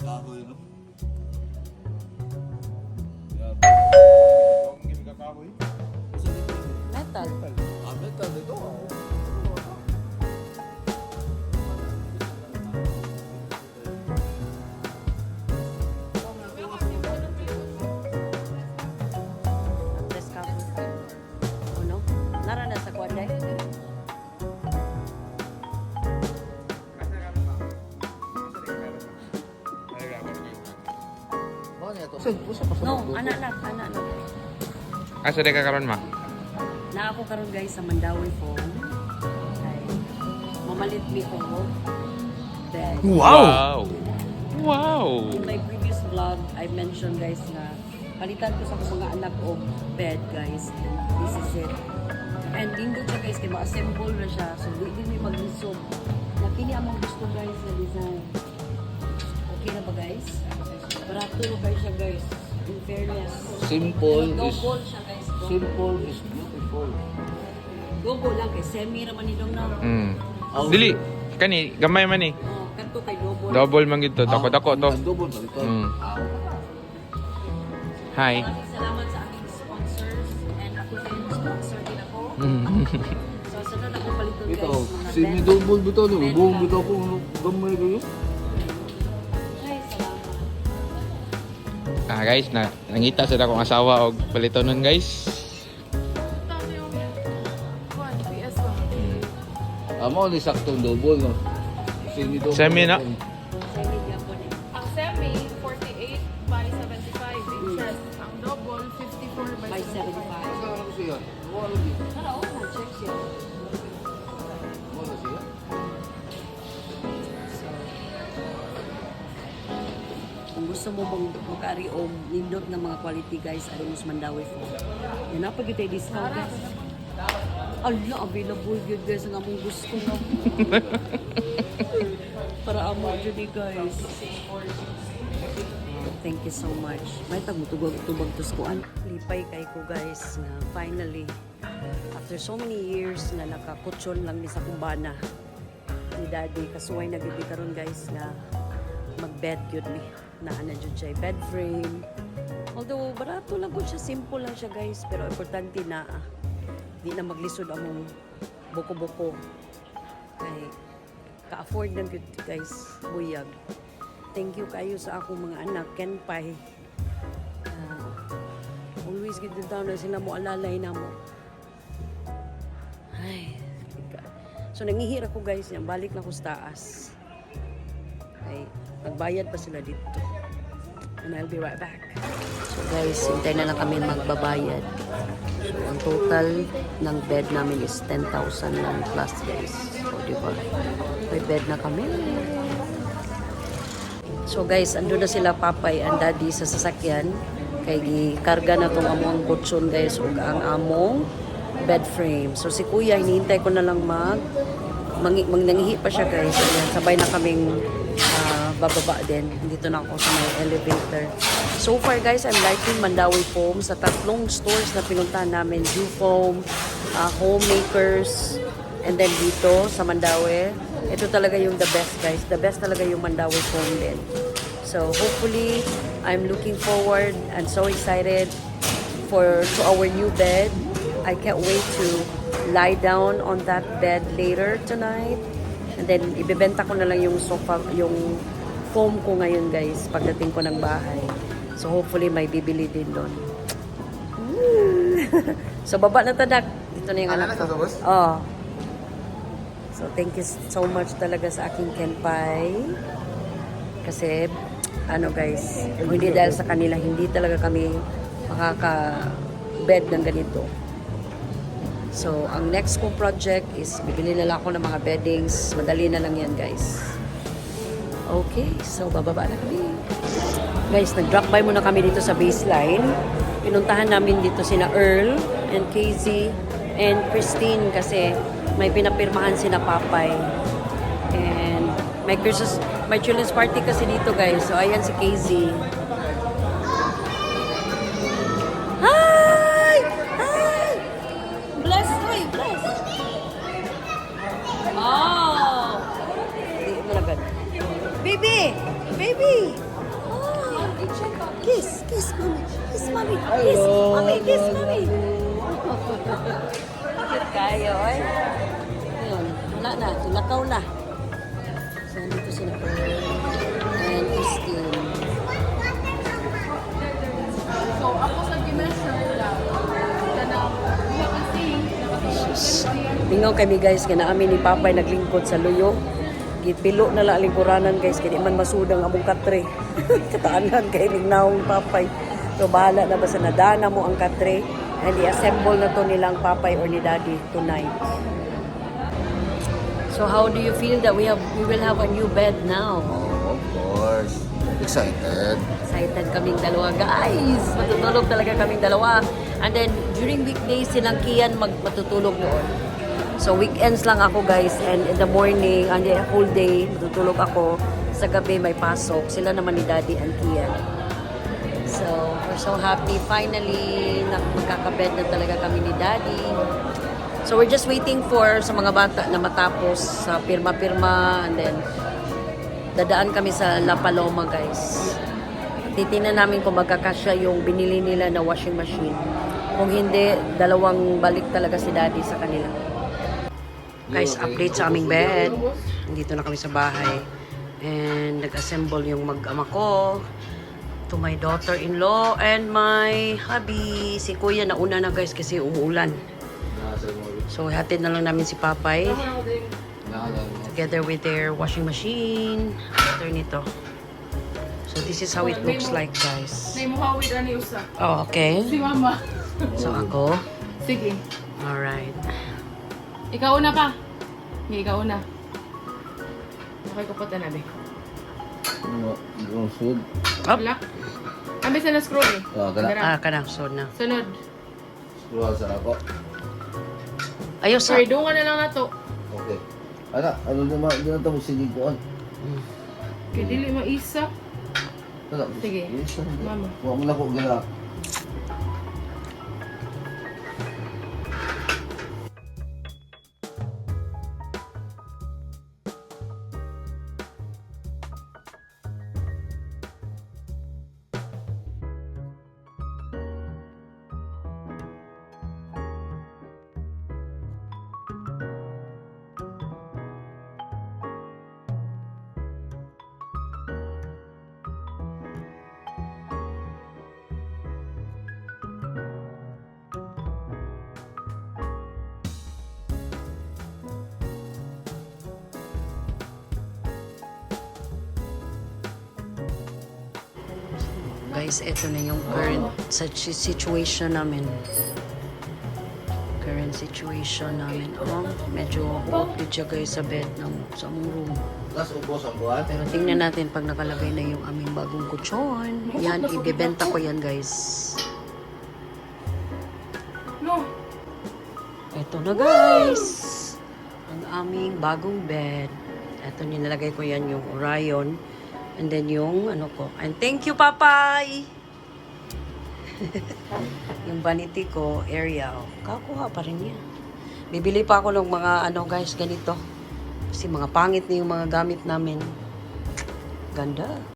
Kahoy, no? Saan? Pusa pa sa No, mga anak na, anak na. Asa di ka karon ma? Na ako karon guys sa Mandawi phone. Ay, mamalit mi ko. Bed. Wow! Wow! In my previous vlog, I mentioned guys na palitan ko sa akong mga anak og bed guys. And this is it. And dindot siya guys, kaya ma-assemble na siya. So, di din may mag-lisog. Na kini among gusto guys na design. Okay na ba guys? Barato guys siya guys. In fairness. Simple is... Double siya guys. Double. Simple is beautiful. Double lang kay semi raman ni dong na. Mm. Dili, kani, gamay man eh. Oh, kanto kay double. Double man gito, dako-dako to. Double ba ito? Mm. Hi. Maraming salamat sa aking sponsors and ako din sponsor din ako. So sunod ako paliton guys. Ito, mga si bed. mi double bito no, buong bito ko gamay kayo. Ah guys, na nangita sa akong asawa og palito nun guys. Amo ni saktong double no. Semi double. Semi na. Ang semi, 48 by 75 inches. Ang double, 54 by By 75. 75. Ano ko siya? Ano, oh, na-check siya. Wala siya. Gusto mo mong magkari o nindot ng mga quality guys, ari mo sa Mandawi phone. Yan na pag ito discount guys. Ala, available yun guys ang among gusto na. Para amo yun eh, guys. Thank you so much. May tagmutubag-tubag to skuan. Lipay kay ko guys na finally after so many years na nakakutsyon lang ni sa kumbana ni daddy kasuway na gid karon guys na mag-bed yun mi na ana jud siya bed frame although barato lang gud siya simple lang siya guys pero importante na ah, di na maglisod among buko-buko. Kay ka-afford lang gud guys buyag. Thank you kayo sa akong mga anak ken pay Ah, always gid daw na sila mo alalay na mo ay so nangihira ko guys yan balik na ko sa taas ay nagbayad pa sila dito and I'll be right back so guys hintay na lang kami magbabayad so ang total ng bed namin is 10,000 lang plus guys so di ba may bed na kami So guys, ando na sila papay and daddy sa sasakyan. Kay gikarga na tong among kutsyon guys ug ang among bed frame. So si kuya hinihintay ko na lang mag mangi, mag nangihi pa siya guys. Ayan, sabay na kaming bababa din. Dito na ako sa may elevator. So far guys, I'm liking Mandawi Foam sa tatlong stores na pinuntahan namin. Dew Foam, ah, Homemakers, and then dito sa Mandawi. Ito talaga yung the best guys. The best talaga yung Mandawi Foam din. So hopefully, I'm looking forward and so excited for to our new bed. I can't wait to lie down on that bed later tonight. And then ibebenta ko na lang yung sofa, yung foam ko ngayon guys pagdating ko ng bahay. So hopefully may bibili din doon. so baba na tadak. Dito na yung anak ko. Oh. So thank you so much talaga sa aking kenpai. Kasi ano guys, hindi dahil sa kanila, hindi talaga kami makaka-bed ng ganito. So, ang next kong project is bibili na lang ako ng mga beddings. Madali na lang yan, guys. Okay, so bababa na kami. Guys, nag-drop by muna kami dito sa baseline. Pinuntahan namin dito sina Earl and KZ and Christine kasi may pinapirmahan sina Papay. And may Christmas, may children's party kasi dito guys. So ayan si KZ. Wala na. Tulakaw na. So, dito sila po. And Christine. So, ako sa measure lang. Lingaw kami guys, kaya amin ni Papay naglingkod sa luyo. Gitpilo na lang lingkuranan guys, kaya man masudang among katre. Kataanan kay lingnaong Papay. So bahala na basta nadana mo ang katre and i-assemble na to nilang Papay or ni Daddy tonight. So how do you feel that we have we will have a new bed now? Oh, of course. Excited. Excited kaming dalawa, guys. Matutulog talaga kaming dalawa. And then, during weekdays, silang Kian mag matutulog noon. So, weekends lang ako, guys. And in the morning, and the whole day, matutulog ako. Sa gabi, may pasok. Sila naman ni Daddy and Kian. So, we're so happy. Finally, na magkakabed na talaga kami ni Daddy. So, we're just waiting for sa mga bata na matapos sa pirma-pirma. And then, dadaan kami sa La Paloma, guys. Titingnan namin kung magkakasya yung binili nila na washing machine. Kung hindi, dalawang balik talaga si daddy sa kanila. Guys, update sa aming bed. Nandito na kami sa bahay. And nag-assemble yung mag-ama ko to my daughter-in-law and my hubby. Si kuya nauna na guys kasi umuulan. So, hatid na lang namin si Papay together with their washing machine. After nito. So, this is how it looks like, guys. Nay mo hawid ani usa. Oh, okay. Si mama. So, ako. Sige. Alright. Ikaw una ka. Hindi, ikaw una. Okay ko pa tanabi. Ano? Yung sud. Up. Wala. Ambi sa na-scroll eh. Ah, kana. Ah, kanang so na. Sunod. Scroll sa ako. Ayos sa... Sorry, dungan na lang na to. Okay. Ana, ano naman, hindi na ito magsigig ko. Kaya dili maisa. Ano? Sige. Mama. Huwag mo na ko gila. Guys, ito na yung current such situation namin. Current situation namin. Oh, medyo huwag siya guys sa bed ng sa among room. Tapos ubos ang buwan. Pero tingnan natin pag nakalagay na yung aming bagong kutsyon. Yan, ibebenta ko yan guys. No. Ito na guys. Ang aming bagong bed. Ito nilalagay ko yan yung Orion. And then yung ano ko. And thank you, Papay! yung vanity ko, area. Oh, kakuha pa rin yan. Bibili pa ako ng mga ano guys, ganito. Kasi mga pangit na yung mga gamit namin. Ganda.